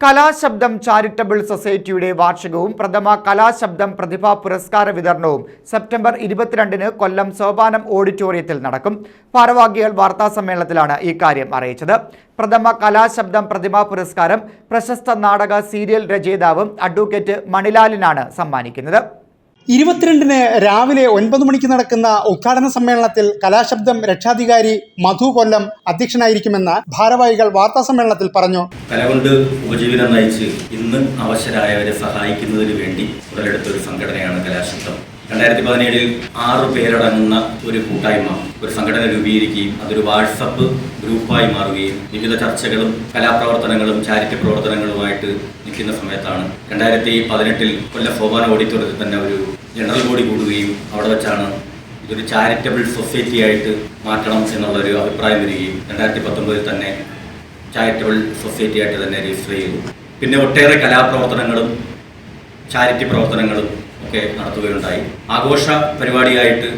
കലാശബ്ദം charitable സൊസൈറ്റിയുടെ വാർഷികവും പ്രഥമ കലാശബ്ദം പ്രതിഭാ പുരസ്കാര വിതരണവും സെപ്റ്റംബർ ഇരുപത്തിരണ്ടിന് കൊല്ലം സോപാനം ഓഡിറ്റോറിയത്തിൽ നടക്കും. ഭാരവാഹികൾ വാർത്താസമ്മേളനത്തിലാണ് ഇക്കാര്യം അറിയിച്ചത്. പ്രഥമ കലാശബ്ദം പ്രതിഭാ പുരസ്കാരം പ്രശസ്ത നാടക സീരിയൽ രചയിതാവും അഡ്വക്കേറ്റ് മണിലാലിനാണ് സമ്മാനിക്കുന്നത്. ഇരുപത്തിരണ്ടിന് രാവിലെ ഒൻപത് മണിക്ക് നടക്കുന്ന ഉദ്ഘാടന സമ്മേളനത്തിൽ കലാശബ്ദം രക്ഷാധികാരി മധു കൊല്ലം അധ്യക്ഷനായിരിക്കുമെന്ന് ഭാരവാഹികൾ വാർത്താ സമ്മേളനത്തിൽ പറഞ്ഞു. കലകൊണ്ട് ഉപജീവനം നയിച്ച് ഇന്ന് അവശരായവരെ സഹായിക്കുന്നതിന് വേണ്ടി ഉടലെടുത്ത ഒരു സംഘടനയാണ് കലാശബ്ദം. രണ്ടായിരത്തി പതിനേഴിൽ ആറ് പേരടങ്ങുന്ന ഒരു കൂട്ടായ്മ ഒരു സംഘടന രൂപീകരിക്കുകയും അതൊരു വാട്സപ്പ് ഗ്രൂപ്പായി മാറുകയും വിവിധ ചർച്ചകളും കലാപ്രവർത്തനങ്ങളും ചാരിറ്റി പ്രവർത്തനങ്ങളുമായിട്ട് നിൽക്കുന്ന സമയത്താണ് രണ്ടായിരത്തി പതിനെട്ടിൽ കൊല്ലം സോപാന ഓഡിറ്റോറിയത്തിൽ തന്നെ ഒരു ജനറൽ ബോഡി കൂടുകയും അവിടെ വെച്ചാണ് ഇതൊരു ചാരിറ്റബിൾ സൊസൈറ്റി ആയിട്ട് മാറ്റണം എന്നുള്ളൊരു അഭിപ്രായം വരികയും രണ്ടായിരത്തി പത്തൊമ്പതിൽ തന്നെ ചാരിറ്റബിൾ സൊസൈറ്റി ആയിട്ട് തന്നെ രജിസ്റ്റർ ചെയ്തു. പിന്നെ ഒട്ടേറെ കലാപ്രവർത്തനങ്ങളും ചാരിറ്റി പ്രവർത്തനങ്ങളും ഒക്കെ നടത്തുകയുണ്ടായി. ആഘോഷ പരിപാടിയായിട്ട്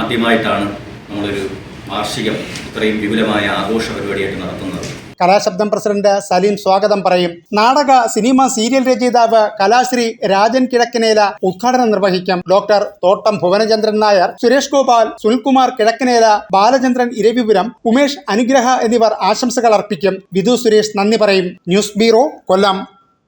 ആദ്യമായിട്ടാണ് നമ്മളൊരു വാർഷികം ഇത്രയും വിപുലമായ ആഘോഷ പരിപാടിയായിട്ട് നടത്തുന്നത്. കലാശബ്ദം പ്രസിഡന്റ് സലീം സ്വാഗതം പറയും. നാടക സിനിമ സീരിയൽ രചയിതാവ് കലാശ്രീ രാജൻ കിഴക്കനേല ഉദ്ഘാടനം നിർവഹിക്കും. ഡോക്ടർ തോട്ടം ഭുവനചന്ദ്രൻ നായർ സുരേഷ് ഗോപാൽ സുനിൽകുമാർ കിഴക്കനേല ബാലചന്ദ്രൻ ഇരവിപുരം ഉമേഷ് അനുഗ്രഹ എന്നിവർ ആശംസകൾ അർപ്പിക്കും. വിധു സുരേഷ് നന്ദി പറയും. News bureau Kollam.